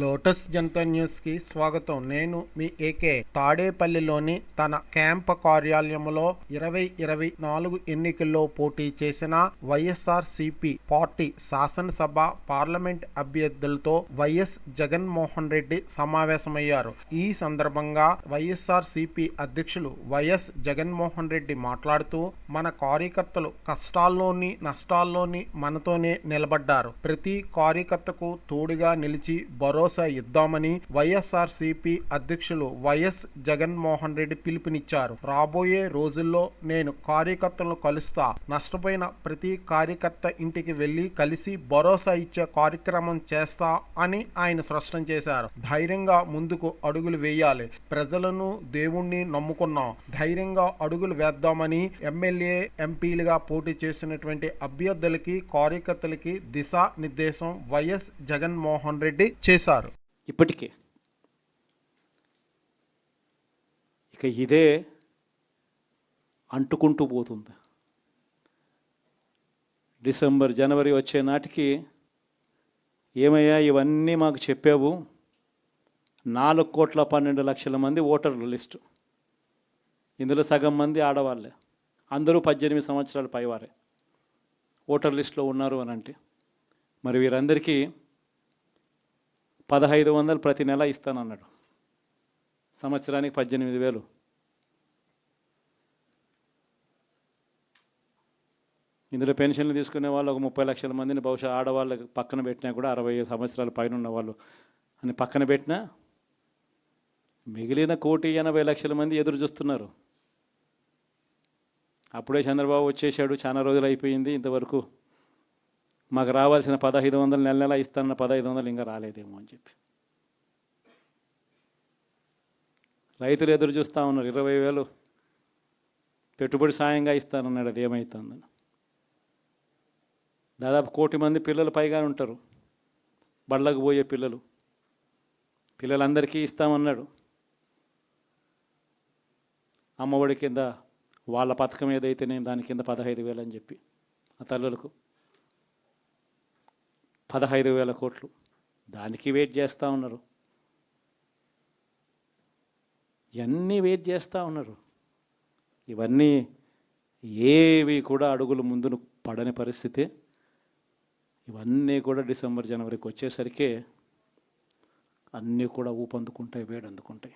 Lotus Janata న్యూస్కి స్వాగతం. నేను మీ ఏకే. తాడేపల్లిలోని తన క్యాంప్ కార్యాలయంలో ఇరవై ఇరవై నాలుగు ఎన్నికల్లో పోటీ చేసిన వైఎస్ఆర్ సిపి పార్టీ శాసనసభ పార్లమెంట్ అభ్యర్థులతో వైఎస్ జగన్మోహన్ రెడ్డి సమావేశమయ్యారు. ఈ సందర్భంగా వైఎస్ఆర్ సిపి అధ్యక్షులు వైఎస్ జగన్మోహన్ రెడ్డి మాట్లాడుతూ మన కార్యకర్తలు కష్టాల్లోని నష్టాల్లోని మనతోనే నిలబడ్డారు. ప్రతి కార్యకర్తకు తోడుగా నిలిచి భరోసా ఇద్దామని వైఎస్ఆర్ సిపి అధ్యక్షులు వైఎస్ జగన్మోహన్ రెడ్డి పిలుపునిచ్చారు. రాబోయే రోజుల్లో నేను కార్యకర్తలను కలుస్తా. నష్టపోయిన ప్రతి కార్యకర్త ఇంటికి వెళ్ళి కలిసి భరోసా ఇచ్చే కార్యక్రమం చేస్తా అని ఆయన స్పష్టం చేశారు. ధైర్యంగా ముందుకు అడుగులు వేయాలి. ప్రజలను దేవుణ్ణి నమ్ముకున్నాం. ధైర్యంగా అడుగులు వేద్దామని ఎమ్మెల్యే ఎంపీలుగా పోటీ చేసినటువంటి అభ్యర్థులకి కార్యకర్తలకి దిశా నిర్దేశం వైఎస్ జగన్మోహన్ రెడ్డి చేశారు. ఇప్పటికే. ఇక ఇదే అంటుకుంటూ పోతుంది. డిసెంబర్ జనవరి వచ్చే నాటికి ఏమయ్యా ఇవన్నీ మాకు చెప్పావు? నాలుగు కోట్ల పన్నెండు లక్షల మంది ఓటర్ల లిస్టు. ఇందులో సగం మంది ఆడవాళ్ళే. అందరూ పద్దెనిమిది సంవత్సరాలు పైవారే. ఓటర్ లిస్టులో ఉన్నారు అని అంటే మరి వీరందరికీ పదహైదు వందలు ప్రతి నెల ఇస్తానన్నాడు. సంవత్సరానికి పద్దెనిమిది వేలు. ఇందులో పెన్షన్లు తీసుకునే వాళ్ళు ఒక ముప్పై లక్షల మందిని బహుశా ఆడవాళ్ళకి పక్కన పెట్టినా కూడా అరవై సంవత్సరాల పైన ఉన్న వాళ్ళు అని పక్కన పెట్టినా మిగిలిన కోటి ఎనభై లక్షల మంది ఎదురు చూస్తున్నారు. అప్పుడే చంద్రబాబు వచ్చేసాడు చాలా రోజులు అయిపోయింది ఇంతవరకు. మాకు రావాల్సిన పదహైదు వందలు నెల నెల ఇస్తానన్న పదహైదు వందలు ఇంకా రాలేదేమో అని చెప్పి. రైతులు ఎదురు చూస్తూ ఉన్నారు ఇరవై వేలు పెట్టుబడి సాయంగా ఇస్తానన్నాడు అది ఏమవుతుందని దాదాపు కోటి మంది పిల్లలు పైగా ఉంటారు బళ్ళకు పోయే పిల్లలు. పిల్లలందరికీ ఇస్తామన్నాడు. అమ్మఒడి కింద వాళ్ళ పథకం ఏదైతే నేను దాని కింద పదహైదు వేలు అని చెప్పి ఆ తల్లులకు. పదహైదు వేల కోట్లు. దానికి వెయిట్ చేస్తూ ఉన్నారు. ఇవన్నీ వెయిట్ చేస్తూ ఉన్నారు? ఇవన్నీ ఏవి కూడా అడుగులు ముందును పడని పరిస్థితి. ఇవన్నీ కూడా డిసెంబర్ జనవరికి వచ్చేసరికి అన్నీ కూడా ఊపందుకుంటాయి వేడందుకుంటాయి.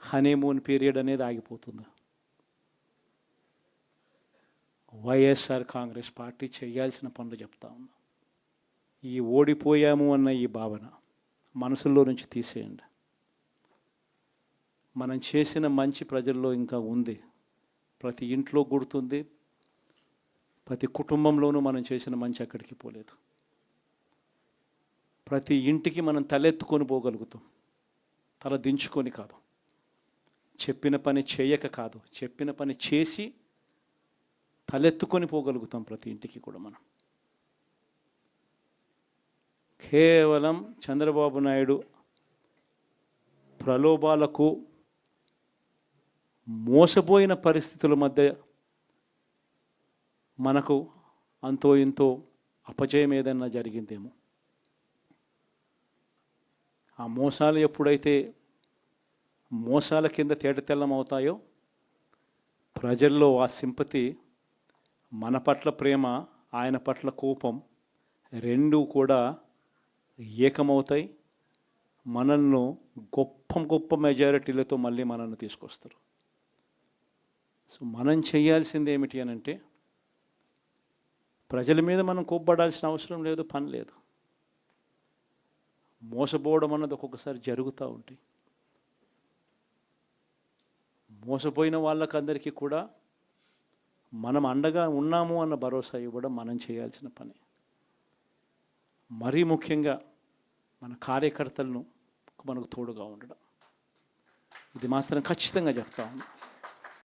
హనీమూన్ పీరియడ్ అనేది ఆగిపోతుంది. వైఎస్ఆర్ కాంగ్రెస్ పార్టీ చేయాల్సిన పనులు చెప్తా ఉన్నా. ఈ ఓడిపోయాము అన్న ఈ భావన మనసులో నుంచి తీసేయండి. మనం చేసిన మంచి ప్రజల్లో ఇంకా ఉంది. ప్రతి ఇంట్లో గుర్తుంది. ప్రతి కుటుంబంలోనూ మనం చేసిన మంచి అక్కడికి పోలేదు. ప్రతి ఇంటికి మనం తలెత్తుకొని పోగలుగుతాం. తల దించుకొని కాదు. చెప్పిన పని చేయక కాదు. చెప్పిన పని చేసి తలెత్తుకొని పోగలుగుతాం ప్రతి ఇంటికి కూడా మనం. కేవలం చంద్రబాబు నాయుడు ప్రలోభాలకు మోసపోయిన పరిస్థితుల మధ్య మనకు అంతో ఇంతో అపజయం ఏదన్నా జరిగిందేమో. ఆ మోసాలు ఎప్పుడైతే మోసాల కింద తేటతెల్లం అవుతాయో ప్రజల్లో ఆ సింపతి మన పట్ల ప్రేమ ఆయన పట్ల కోపం రెండూ కూడా ఏకమవుతాయి మనల్ని గొప్ప గొప్ప మెజారిటీలతో మళ్ళీ మనల్ని తీసుకొస్తారు. సో మనం చేయాల్సింది ఏమిటి అని అంటే ప్రజల మీద మనం కోప్పడాల్సిన అవసరం లేదు పని లేదు. మోసపోవడం అన్నది ఒక్కొక్కసారి జరుగుతూ ఉంటాయి. మోసపోయిన వాళ్ళకందరికీ కూడా మనం అండగా ఉన్నాము అన్న భరోసా ఇవ్వడం మనం చేయాల్సిన పని. మరీ ముఖ్యంగా మన కార్యకర్తలను మనకు తోడుగా ఉండడం. ఇది మాత్రం ఖచ్చితంగా చెప్తా ఉన్నాం.